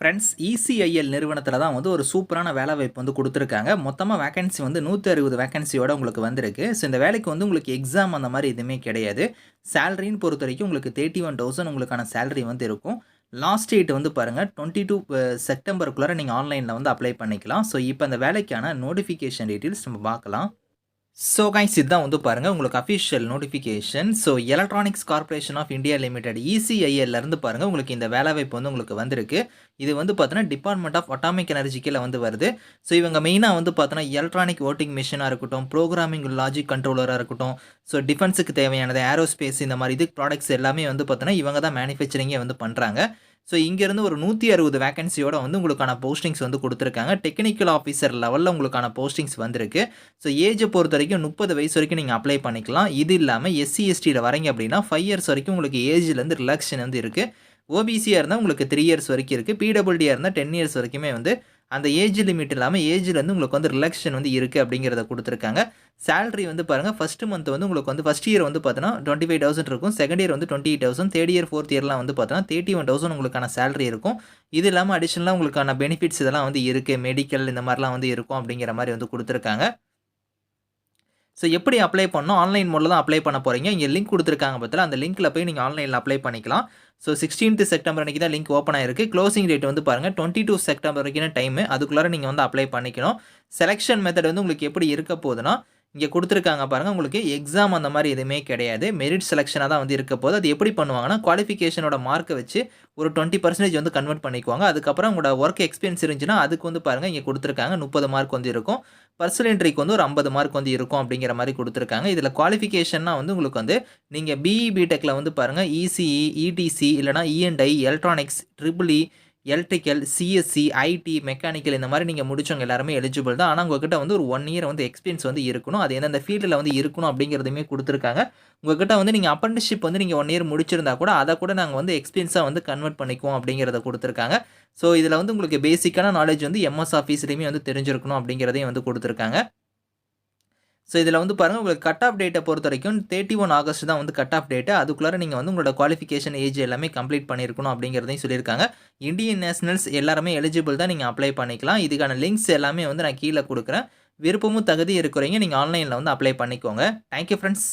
Friends ECIL நிறுவனத்தில் தான் வந்து ஒரு சூப்பரான வேலை வாய்ப்பு வந்து கொடுத்துருக்காங்க. மொத்தமாக வேகன்சி வந்து நூற்றி அறுபது வேகன்சியோட உங்களுக்கு வந்திருக்கு. ஸோ இந்த வேலைக்கு வந்து உங்களுக்கு எக்ஸாம் அந்த மாதிரி எதுவுமே கிடையாது. சேலரின்னு பொறுத்த வரைக்கும் உங்களுக்கு தேர்ட்டி ஒன் தௌசண்ட் உங்களுக்கான சேலரி வந்து இருக்கும். லாஸ்ட் டேட் வந்து பாருங்கள் டுவெண்ட்டி டூ செப்டம்பருக்குள்ளே நீங்கள் ஆன்லைனில் வந்து அப்ளை பண்ணிக்கலாம். ஸோ இப்போ அந்த வேலைக்கான நோட்டிஃபிகேஷன் டீட்டெயில்ஸ் நம்ம பார்க்கலாம். ஸோ கைஸ் இதுதான் வந்து பாருங்கள் உங்களுக்கு official notification so electronics corporation of India limited இருந்து பாருங்கள் உங்களுக்கு இந்த வேலைவாய்ப்பு வந்து உங்களுக்கு வந்திருக்கு. இது வந்து பார்த்தீங்கன்னா டிபார்ட்மெண்ட் ஆஃப் அட்டாமிக் எனர்ஜிக்கில் வந்து வருது. ஸோ இவங்க மெயினாக வந்து பார்த்தோன்னா எலக்ட்ரானிக் ஓட்டிங் மிஷினாக இருக்கட்டும் ப்ரோக்ராமிங் லாஜிக் கண்ட்ரோலராக இருக்கட்டும் ஸோ டிஃபென்ஸுக்கு தேவையானது ஏரோஸ்பேஸ் இந்த மாதிரி இது ப்ராடக்ட்ஸ் எல்லாமே வந்து பார்த்தோன்னா இவங்க தான் மேனுஃபேக்சரிங்கே வந்து பண்ணுறாங்க ஸோ இங்கேருந்து ஒரு நூற்றி அறுபது வேகன்சியோட வந்து உங்களுக்கான போஸ்டிங்ஸ் வந்து கொடுத்துருக்காங்க. டெக்னிக்கல் ஆஃபீஸர் லெவலில் உங்களுக்கான போஸ்டிங்ஸ் வந்திருக்கு. ஸோ ஏஜை பொறுத்த வரைக்கும் முப்பது வயசு வரைக்கும் நீங்கள் அப்ளை பண்ணிக்கலாம். இது இல்லாமல் எஸ்சி எஸ்டியில் வரீங்க அப்படின்னா ஃபைவ் இயர்ஸ் வரைக்கும் உங்களுக்கு ஏஜ்லேருந்து ரிலாக்ஷன் வந்து இருக்குது ஓபிசியாக இருந்தால் உங்களுக்கு த்ரீ இயர்ஸ் வரைக்கும் இருக்குது பிடபிள்டியாக இருந்தால் டென் இயர்ஸ் வரைக்குமே வந்து அந்த ஏஜ் லிமிட் இல்லாமல் ஏஜ்லேருந்து உங்களுக்கு வந்து ரிலாக்ஷன் வந்து இருக்குது அப்படிங்கிறத கொடுத்துருக்காங்க. சேலரி வந்து பாருங்கள் ஃபஸ்ட்டு மந்த் வந்து உங்களுக்கு வந்து ஃபஸ்ட் இயர் வந்து பார்த்தோன்னா டுவெண்ட்டி ஃபைவ் தௌசண்ட் இருக்கும். செகண்ட் இயர் வந்து twenty eight thousand third year fourth இயர்லாம் வந்து பார்த்தோன்னா தேர்ட்டி ஒன் தௌசண்ட் உங்களுக்கான சேலரி இருக்கும். இது இல்லாமல் அடிஷனலாக உங்களுக்கான பெனிஃபிட்ஸ் இதெல்லாம் வந்து இருக்குது மெடிக்கல் இந்த மாதிரிலாம் வந்து இருக்கும் அப்படிங்கிற மாதிரி வந்து கொடுத்துருக்காங்க. ஸோ எப்படி அப்ளை பண்ணணும்? ஆன்லைன் மோடில் தான் அப்ளை பண்ண போகிறீங்க இங்கே லிங்க் கொடுத்துருக்காங்க பார்த்தா அந்த லிங்க்கில் போய் நீங்கள் ஆன்லைனில் அப்ளை பண்ணிக்கலாம். ஸோ சிக்ஸ்டீன்த் செப்டம்பர் அன்றைக்கி தான் லிங்க் ஓப்பன் ஆயிருக்கு. க்ளோசிங் டேட் வந்து பாருங்கள் டுவெண்ட்டி டூ செப்டம்பர் வரைக்கும் டைமு அதுக்குள்ளார நீங்கள் வந்து அப்ளை பண்ணிக்கணும். செலெக்ஷன் மெத்தட் வந்து உங்களுக்கு எப்படி இருக்க போகுதுன்னா இங்கே கொடுத்துருக்காங்க பாருங்கள் உங்களுக்கு எக்ஸாம் அந்த மாதிரி எதுவுமே கிடையாது. மெரிட் செலெக்ஷனாக தான் வந்து இருக்க போது அது எப்படி பண்ணுவாங்கன்னா குவாலிஃபிகேஷனோட மார்க்கை வச்சு ஒரு டுவெண்ட்டி பர்சன்டேஜ் வந்து கன்வெர்ட் பண்ணிக்குவாங்க. அதுக்கப்புறம் உங்களோட ஒர்க் எக்ஸ்பீரியன்ஸ் இருந்துச்சுன்னா அதுக்கு வந்து பாருங்கள் இங்கே கொடுத்துருக்காங்க. முப்பது மார்க் வந்து இருக்கும். பர்சனல் என்ட்ரிக்கு வந்து ஒரு ஐம்பது மார்க் வந்து இருக்கும் அப்படிங்கிற மாதிரி கொடுத்துருக்காங்க. இதில் குவாலிஃபிகேஷன்னா வந்து உங்களுக்கு வந்து நீங்கள் பிஇ பிடெக்கில் வந்து பாருங்கள் இசிஇ இடிசி இல்லைனா ENI electronics triple E electrical CSC IT mechanical இந்த மாதிரி நீங்கள் முடிச்சவங்க எல்லாருமே எலிஜிபிள் தான். ஆனால் உங்ககிட்ட வந்து ஒரு ஒன் இயர் வந்து எக்ஸ்பீரியன்ஸ் வந்து இருக்கணும். அது எந்தெந்த ஃபீல்டில் வந்து இருக்கணும் அப்படிங்கிறதுமே கொடுத்துருக்காங்க. உங்ககிட்ட வந்து நீங்கள் அப்ரண்டிஷிப் வந்து நீங்கள் ஒன் இயர் முடிச்சிருந்தா கூட அதை கூட நாங்கள் வந்து எக்ஸ்பீரியன்ஸாக வந்து கன்வெர்ட் பண்ணிக்குவோம் அப்படிங்கிறத கொடுத்துருக்காங்க. ஸோ இதில் வந்து உங்களுக்கு பேசிக்கான நாலேஜ் வந்து எம்எஸ் ஆஃபீஸ்லேயுமே வந்து தெரிஞ்சிருக்கணும் அப்படிங்கிறதையும் வந்து கொடுத்துருக்காங்க. ஸோ இதில் வந்து பாருங்கள் உங்களுக்கு கட் ஆஃப் டேட்டை பொறுத்த வரைக்கும் தேர்ட்டி ஒன் ஆகஸ்ட் தான் வந்து கட் ஆஃப் டேட்டு அதுக்குள்ளார நீங்கள் வந்து உங்களோட குவாலிஃபிகேஷன் ஏஜ் எல்லாமே கம்ப்ளீட் பண்ணியிருக்கணும் அப்படிங்கிறதையும் சொல்லியிருக்காங்க. இந்தியன் நேஷனல்ஸ் எல்லாருமே எலிஜிபிள் தான் நீங்கள் அப்ளை பண்ணிக்கலாம். இதுக்கான லிங்க்ஸ் எல்லாமே வந்து நான் கீழே கொடுக்குறேன். விருப்பமும் தகுதி இருக்கிறீங்க நீங்கள் ஆன்லைனில் வந்து அப்ளை பண்ணிக்கோங்க. Thank you friends